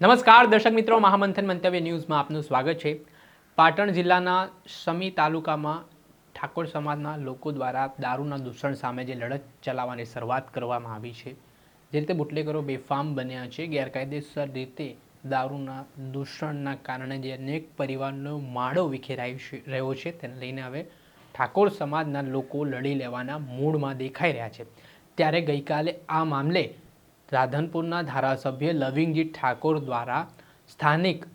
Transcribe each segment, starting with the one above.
નમસ્કાર, દર્શક મિત્રો. મહામંથન મંતવ્ય ન્યૂઝમાં આપનું સ્વાગત છે. પાટણ જિલ્લાના સમી તાલુકામાં ઠાકોર સમાજના લોકો દ્વારા દારૂના દૂષણ સામે જે લડત ચલાવવાની શરૂઆત કરવામાં આવી છે, જે રીતે બુટલેગરો બેફામ બન્યા છે, ગેરકાયદેસર રીતે દારૂના દૂષણના કારણે જે અનેક પરિવારનો માળો વિખેરાઈ રહ્યો છે. તેને લઈને હવે ઠાકોર સમાજના લોકો લડી લેવાના મૂડમાં દેખાઈ રહ્યા છે. ત્યારે ગઈકાલે આ મામલે રાધનપુરના ધારાસભ્ય લવિંગજી ઠાકોર દ્વારા સ્થાનિક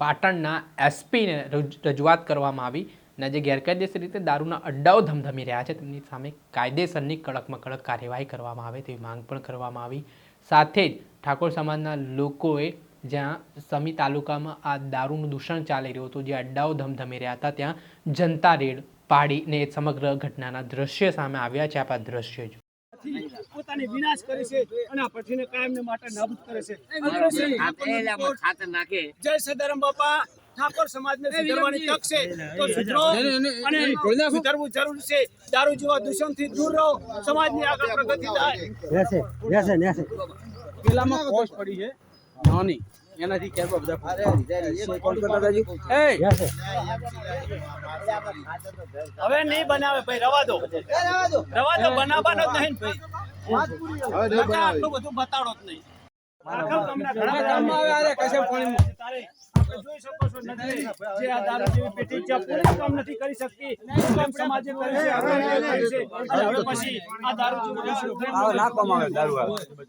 પાટણના એસપીને રજૂઆત કરવામાં આવી અને જે ગેરકાયદેસર રીતે દારૂના અડ્ડાઓ ધમધમી રહ્યા છે, તેમની સામે કાયદેસરની કડકમાં કડક કાર્યવાહી કરવામાં આવે તેવી માંગ પણ કરવામાં આવી. સાથે જ ઠાકોર સમાજના લોકોએ જ્યાં સમી તાલુકામાં આ દારૂનું દૂષણ ચાલી રહ્યું હતું, જે અડ્ડાઓ ધમધમી રહ્યા હતા, ત્યાં જનતા રેડ પાડીને સમગ્ર ઘટનાના દ્રશ્ય સામે આવ્યા છે. આપ આ દ્રશ્ય જો પોતાની વિનાશ કરે છે અને આ પછીને કાયમને માટે નાબૂદ કરે છે. અગ્રસેન ઠાકોરનો કોટ, ખાતર નાખે. જય સદારામ બાપા ઠાકોર સમાજને સુધારવાની તક છે. તો સુધરો અને સુધારવું જરૂર છે. દારૂ જેવા દૂષણથી દૂર રહો. સમાજની આગળ પ્રગતિ થાય. પેલામાં પોસ્ટ પડી છે. નાની. એનાથી કેવા બધા કોલ કરતા દાજી એ હવે નહીં બનાવે ભાઈ રવા દો રવા દો બનાવવાનો જ નહીં ભાઈ નકર આટલું બધું બતાડો જ નહીં હવે.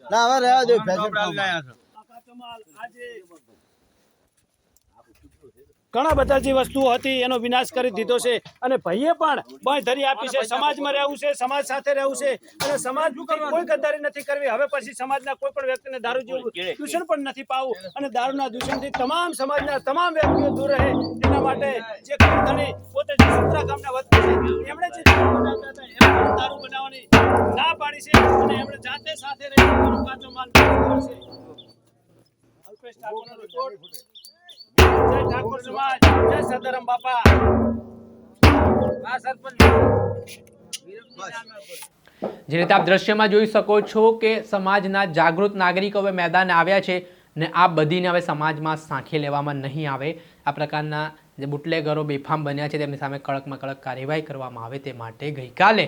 ના હવે રહેવા દો ફેશન આ કાચો માલ આજે ઘણા બધા જે વસ્તુઓ હતી એનો વિનાશ કરી દીધો છે. અને ભાઈએ પણ બાંયધરી આપી છે. સમાજમાં રહેવું છે સમાજ સાથે રહેવું છે. અને સમાજ કોઈ ગદ્દારી નથી કરવી. હવે પછી સમાજના કોઈ પણ વ્યક્તિને દારૂ જેવું દૂષણ પણ નથી પાવું. અને દારૂના દૂષણથી તમામ સમાજના તમામ વ્યક્તિઓ દૂર રહે. તેના માટે જે ધણી પોતે જે સુત્રા ગામના વતની છે એમણે જે દારૂ બનાવતા હતા એમણે દારૂ બનાવવાની ના પાડી છે. અને એમણે જાતે સાથે રહી કાચો માલ છે. અલ્પેશ ઠાકોરનો રિપોર્ટ ઠાકોર સમાજ જય સદારામ બાપા. આ સરપંચ. જે રીતે આપ દ્રશ્યમાં જોઈ શકો છો કે સમાજના જાગૃત નાગરિકો હવે મેદાને આવ્યા છે ને આ બધીને હવે સમાજમાં સાંખી લેવામાં નહીં આવે. આ પ્રકારના જે બુટલેગરો બેફામ બન્યા છે તેમની સામે કડકમાં કડક કાર્યવાહી કરવામાં આવે તે માટે ગઈકાલે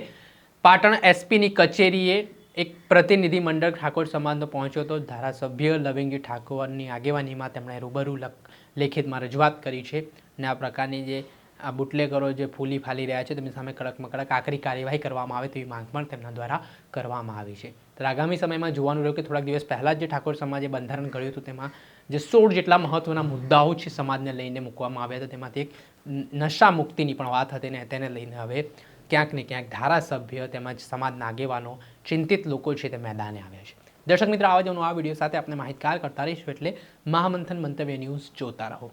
પાટણ એસપીની કચેરીએ એક પ્રતિનિધિ મંડળ ઠાકોર સમાજનો પહોંચ્યો હતો. ધારાસભ્ય લવિંગી ઠાકોરની આગેવાનીમાં તેમણે રૂબરૂ લખ- લેખિતમાં રજૂઆત કરી છે ને આ પ્રકારની જે આ બુટલેગરો જે ફૂલી ફાલી રહ્યા છે તેમની સામે કડકમાં કડક આકરી કાર્યવાહી કરવામાં આવે તેવી માંગ પણ તેમના દ્વારા કરવામાં આવી છે. તો આગામી સમયમાં જોવાનું રહ્યું કે થોડાક દિવસ પહેલાં જ ઠાકોર સમાજે બંધારણ ઘડ્યું હતું તેમાં જે સોળ જેટલા મહત્ત્વના મુદ્દાઓ છે સમાજને લઈને મૂકવામાં આવ્યા હતા તેમાંથી એક નશા મુક્તિની પણ વાત હતી ને તેને લઈને હવે ક્યાંક ને ક્યાંક ધારાસભ્ય તેમજ સમાજના આગેવાનો ચિંતિત લોકો છે તે મેદાને આવ્યા છે. દર્શક મિત્રો આવા જવાનું આ વીડિયો સાથે આપણે માહિતગાર કરતા રહીશું એટલે મહામંથન મંતવ્ય ન્યૂઝ જોતા રહો.